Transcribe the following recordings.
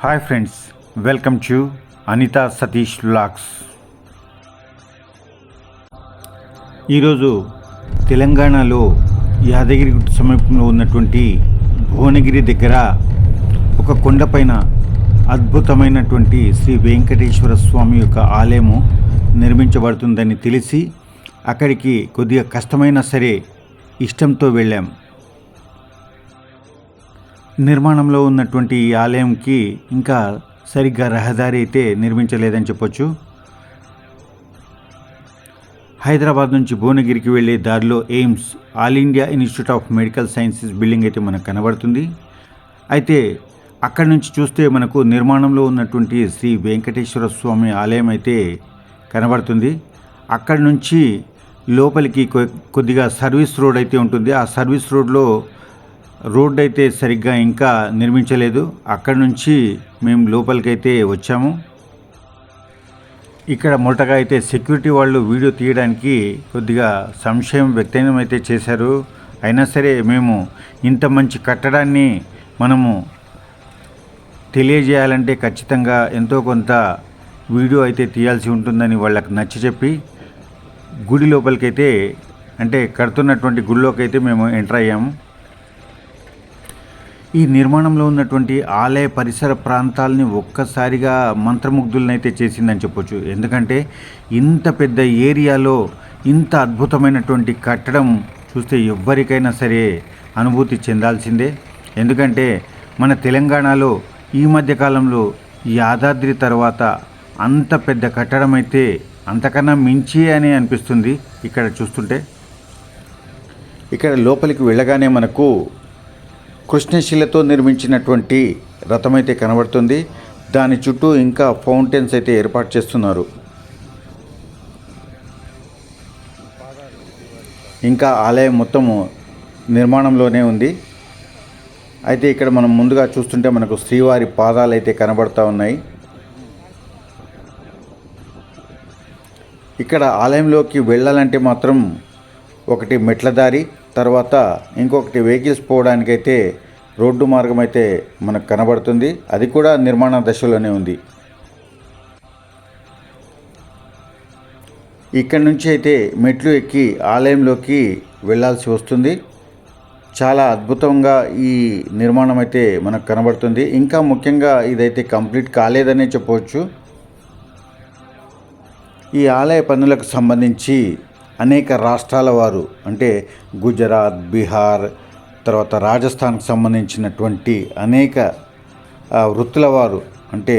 Hi friends welcome to Anitha Satish vlogs ఈరోజు తెలంగాణలో యాదగిరి గుట్ట సమీపంలో ఉన్నటువంటి భువనగిరి దగ్గర ఒక కొండపైన అద్భుతమైనటువంటి శ్రీ వెంకటేశ్వర స్వామి యొక్క ఆలయము నిర్మించబడుతుందని తెలిసి అక్కడికి కొద్దిగా కష్టమైనా సరే ఇష్టంతో వెళ్ళాం. నిర్మాణంలో ఉన్నటువంటి ఈ ఆలయంకి ఇంకా సరిగ్గా రహదారి అయితే నిర్మించలేదని చెప్పొచ్చు. హైదరాబాద్ నుంచి భువనగిరికి వెళ్ళే దారిలో AIIMS all India institute of medical sciences building అయితే మనకు కనబడుతుంది. అయితే అక్కడి నుంచి చూస్తే మనకు నిర్మాణంలో ఉన్నటువంటి శ్రీ వెంకటేశ్వర స్వామి ఆలయం అయితే కనబడుతుంది. అక్కడి నుంచి లోపలికి కొ- కొద్దిగా సర్వీస్ రోడ్ అయితే ఉంటుంది. ఆ సర్వీస్ రోడ్లో రోడ్ అయితే సరిగ్గా ఇంకా నిర్మించలేదు. అక్కడి నుంచి మేము లోపలికైతే వచ్చాము. ఇక్కడ మొదటగా అయితే సెక్యూరిటీ వాళ్ళు వీడియో తీయడానికి కొద్దిగా సంశయం వ్యక్తం అయితే చేశారు. అయినా సరే మేము ఇంత మంచి కట్టడాన్ని మనము తెలియజేయాలంటే ఖచ్చితంగా ఎంతో కొంత వీడియో అయితే తీయాల్సి ఉంటుందని వాళ్ళకి నచ్చ చెప్పి గుడి లోపలికైతే అంటే కడుతున్నటువంటి గుడిలోకి అయితే మేము ఎంటర్ అయ్యాము. ఈ నిర్మాణంలో ఉన్నటువంటి ఆలయ పరిసర ప్రాంతాలని ఒక్కసారిగా మంత్రముగ్ధులనైతే చేసిందని చెప్పొచ్చు. ఎందుకంటే ఇంత పెద్ద ఏరియాలో ఇంత అద్భుతమైనటువంటి కట్టడం చూస్తే ఎవ్వరికైనా సరే అనుభూతి చెందాల్సిందే. ఎందుకంటే మన తెలంగాణలో ఈ మధ్యకాలంలో యాదాద్రి తర్వాత అంత పెద్ద కట్టడం అయితే అంతకన్నా మించి అని అనిపిస్తుంది ఇక్కడ చూస్తుంటే. ఇక్కడ లోపలికి వెళ్ళగానే మనకు కృష్ణశిలతో నిర్మించినటువంటి రథం అయితే కనబడుతుంది. దాని చుట్టూ ఇంకా ఫౌంటైన్స్ అయితే ఏర్పాటు చేస్తున్నారు. ఇంకా ఆలయం మొత్తము నిర్మాణంలోనే ఉంది. అయితే ఇక్కడ మనం ముందుగా చూస్తుంటే మనకు శ్రీవారి పాదాలు అయితే కనబడతా ఉన్నాయి. ఇక్కడ ఆలయంలోకి వెళ్ళాలంటే మాత్రం ఒకటి మెట్ల దారి తర్వాత ఇంకొకటి వెహికల్స్ పోవడానికైతే రోడ్డు మార్గం అయితే మనకు కనబడుతుంది. అది కూడా నిర్మాణ దశలోనే ఉంది. ఇక్కడ నుంచి అయితే మెట్లు ఎక్కి ఆలయంలోకి వెళ్ళాల్సి వస్తుంది. చాలా అద్భుతంగా ఈ నిర్మాణం అయితే మనకు కనబడుతుంది. ఇంకా ముఖ్యంగా ఇదైతే కంప్లీట్ కాలేదనే చెప్పవచ్చు. ఈ ఆలయ పనులకు సంబంధించి అనేక రాష్ట్రాల వారు అంటే గుజరాత్ బీహార్ తర్వాత రాజస్థాన్కి సంబంధించినటువంటి అనేక వృత్తుల వారు అంటే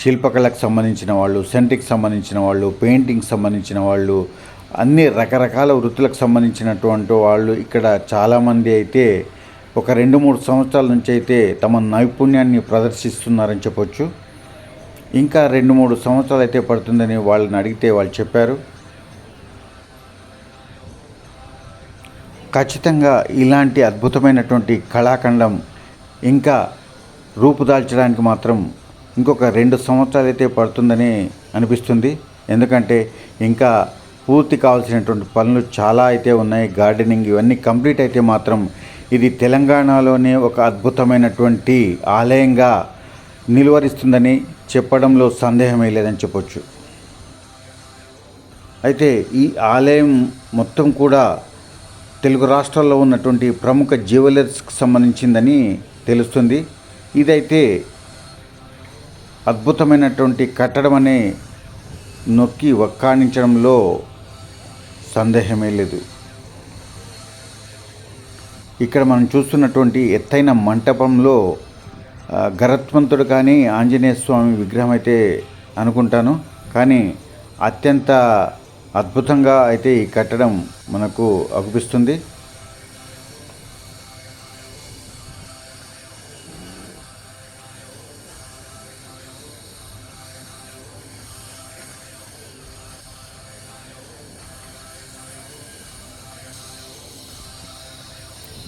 శిల్పకళకు సంబంధించిన వాళ్ళు సెంట్కి సంబంధించిన వాళ్ళు పెయింటింగ్ సంబంధించిన వాళ్ళు అన్ని రకరకాల వృత్తులకు సంబంధించినటువంటి వాళ్ళు ఇక్కడ చాలామంది అయితే ఒక రెండు మూడు సంవత్సరాల నుంచి అయితే తమ నైపుణ్యాన్ని ప్రదర్శిస్తున్నారని చెప్పొచ్చు. ఇంకా రెండు మూడు సంవత్సరాలు అయితే పడుతుందని వాళ్ళని అడిగితే వాళ్ళు చెప్పారు. ఖచ్చితంగా ఇలాంటి అద్భుతమైనటువంటి కళాఖండం ఇంకా రూపుదాల్చడానికి మాత్రం ఇంకొక రెండు సంవత్సరాలు అయితే పడుతుందని అనిపిస్తుంది. ఎందుకంటే ఇంకా పూర్తి కావాల్సినటువంటి పనులు చాలా అయితే ఉన్నాయి. గార్డెనింగ్ ఇవన్నీ కంప్లీట్ అయితే మాత్రం ఇది తెలంగాణలోనే ఒక అద్భుతమైనటువంటి ఆలయంగా నిలువరిస్తుందని చెప్పడంలో సందేహమే లేదని చెప్పొచ్చు. అయితే ఈ ఆలయం మొత్తం కూడా తెలుగు రాష్ట్రాల్లో ఉన్నటువంటి ప్రముఖ జ్యువెలర్స్కి సంబంధించిందని తెలుస్తుంది. ఇదైతే అద్భుతమైనటువంటి కట్టడం అనే నొక్కి ఒక్కాణించడంలో సందేహమే లేదు. ఇక్కడ మనం చూస్తున్నటువంటి ఎత్తైన మంటపంలో గరత్వంతుడు కానీ ఆంజనేయ స్వామి విగ్రహం అయితే అనుకుంటాను. కానీ అత్యంత అద్భుతంగా అయితే ఈ కట్టడం మనకు అగుపిస్తుంది.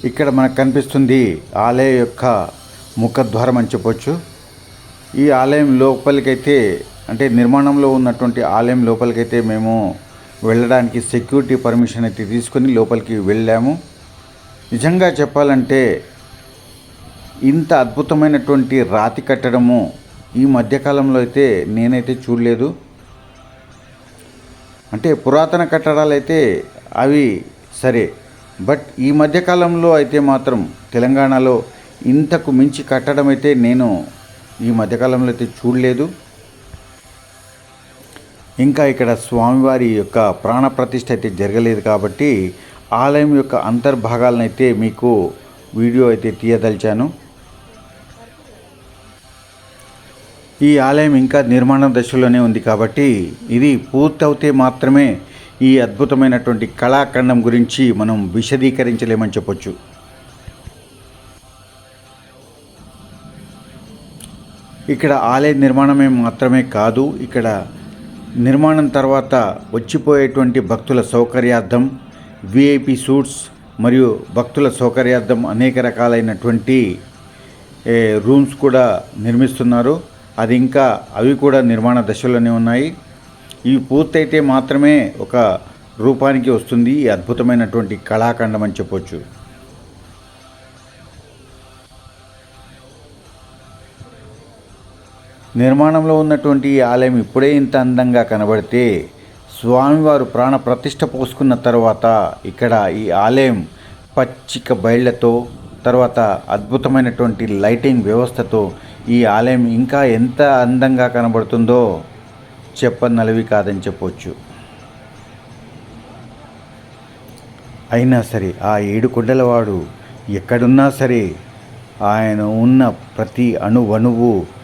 ఇక్కడ మనకు కనిపిస్తుంది ఆలయం యొక్క ముఖద్వారం అని చెప్పొచ్చు. ఈ ఆలయం లోపలికైతే అంటే నిర్మాణంలో ఉన్నటువంటి ఆలయం లోపలికైతే మేము వెళ్ళడానికి సెక్యూరిటీ పర్మిషన్ అయితే తీసుకొని లోపలికి వెళ్ళాము. నిజంగా చెప్పాలంటే ఇంత అద్భుతమైనటువంటి రాతి కట్టడము ఈ మధ్యకాలంలో అయితే నేనైతే చూడలేదు. అంటే పురాతన కట్టడాలు అయితే అవి సరే బట్ ఈ మధ్యకాలంలో అయితే మాత్రం తెలంగాణలో ఇంతకు మించి కట్టడం అయితే నేను ఈ మధ్యకాలంలో అయితే చూడలేదు. ఇంకా ఇక్కడ స్వామివారి యొక్క ప్రాణప్రతిష్ట అయితే జరగలేదు కాబట్టి ఆలయం యొక్క అంతర్భాగాలను అయితే మీకు వీడియో అయితే తీయదలిచాను. ఈ ఆలయం ఇంకా నిర్మాణ దశలోనే ఉంది కాబట్టి ఇది పూర్తవుతే మాత్రమే ఈ అద్భుతమైనటువంటి కళాఖండం గురించి మనం విశదీకరించలేమని చెప్పొచ్చు. ఇక్కడ ఆలయ నిర్మాణమే మాత్రమే కాదు ఇక్కడ నిర్మాణం తర్వాత వచ్చిపోయేటువంటి భక్తుల సౌకర్యార్థం విఐపి సూట్స్ మరియు భక్తుల సౌకర్యార్థం అనేక రకాలైనటువంటి రూమ్స్ కూడా నిర్మిస్తున్నారు. అది ఇంకా అవి కూడా నిర్మాణ దశలోనే ఉన్నాయి. ఇవి పూర్తయితే మాత్రమే ఒక రూపానికి వస్తుంది ఈ అద్భుతమైనటువంటి కళాఖండం అని చెప్పొచ్చు. నిర్మాణంలో ఉన్నటువంటి ఈ ఆలయం ఇప్పుడే ఇంత అందంగా కనబడితే స్వామివారు ప్రాణ ప్రతిష్ట పోసుకున్న తర్వాత ఇక్కడ ఈ ఆలయం పచ్చిక బయళ్ళతో తర్వాత అద్భుతమైనటువంటి లైటింగ్ వ్యవస్థతో ఈ ఆలయం ఇంకా ఎంత అందంగా కనబడుతుందో చెప్పనలవి కాదని చెప్పొచ్చు. అయినా సరే ఆ ఏడు కొండలవాడు ఎక్కడున్నా సరే ఆయన ఉన్న ప్రతి అణువణువు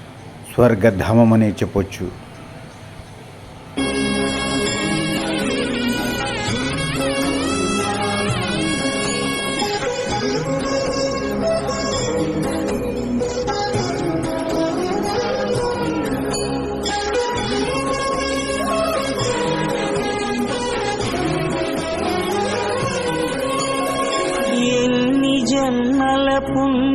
స్వర్గధామం అనే చెప్పొచ్చు. జన్మల పుణ్య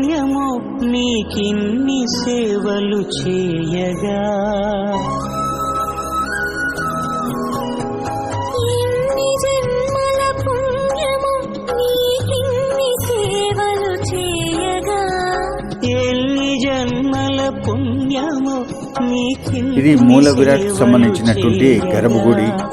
నీకిన్ని సేవలు చేయగా ఎన్ని జన్మల పుణ్యము నీకిన్ని సేవలు చేయగా ఎన్ని జన్మల పుణ్యమో నీకిన్ని ఇది మూల విరాట్ సంబంధించినటువంటి. గర్భగుడి.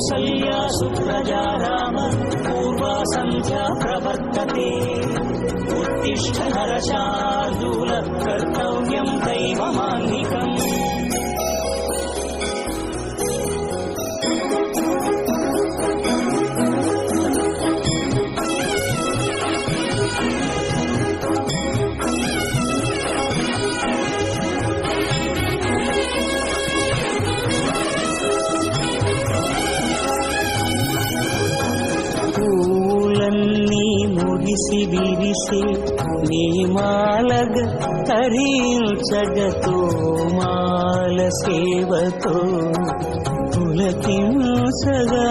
భాగ్యము కౌసల్యా సుప్రజా రామ పూర్వా సంధ్యా ప్రవర్తతే ఉత్తిష్ట నరశార్దూల విరిసే నీ మాలగ తరించగతో మాల సేవతో పులకించగా.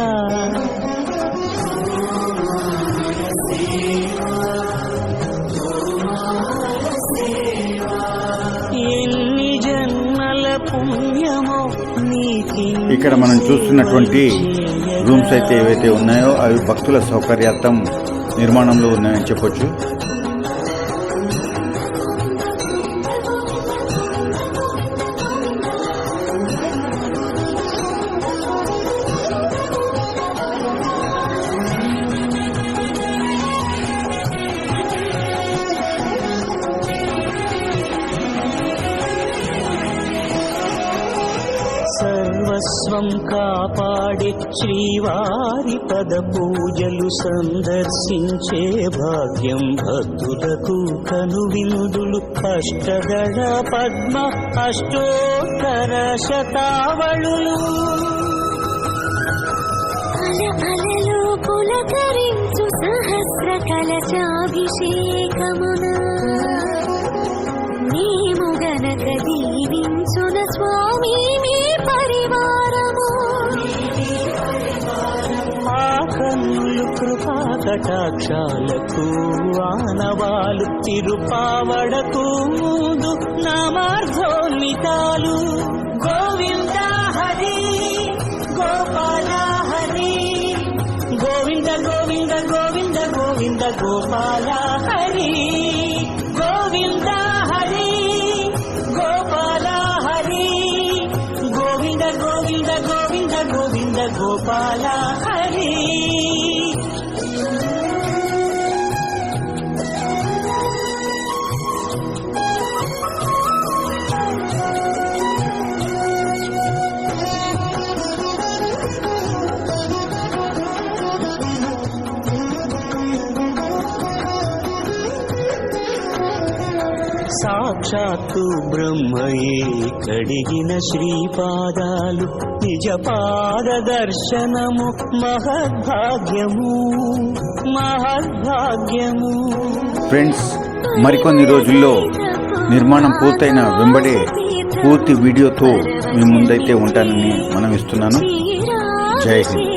ఎన్ని జన్మల పుణ్యమో నీకి ఇక్కడ మనం చూస్తున్నటువంటి రూమ్స్ అయితే ఏవైతే ఉన్నాయో అవి భక్తుల సౌకర్యార్థం నిర్మాణంలో ఉన్నాయని చెప్పొచ్చు. స్వం కాపాడే శ్రీవారి పద పూజలు సందర్శించే భాగ్యం భక్తులకు కనువిందులు. అష్టదళ పద్మ అష్టోత్తర శతావళులు. అల పులకరించు సహస్ర కలశాభిషేకమున. మేము దీవించున స్వామి మీ పరివారము. మా కన్నులు కృపా కటాక్షాలకు ఆనవాలు తిరుపావడకు ముందు నామార్థోన్మితాలు గోవింద హరి గోపాల హరి. గోవింద గోవింద గోవింద గోవింద గోపాల సాక్షాత్తు బ్రహ్మయే కడిగిన శ్రీపాదాలు నిజ పాద దర్శనము మహద్భాగ్యము మహద్భాగ్యము. ఫ్రెండ్స్ మరికొన్ని రోజుల్లో నిర్మాణం పూర్తయిన వెంబడే పూర్తి వీడియోతో మీ ముందైతే ఉంటానని మనం ఇస్తున్నాను జై హింద్.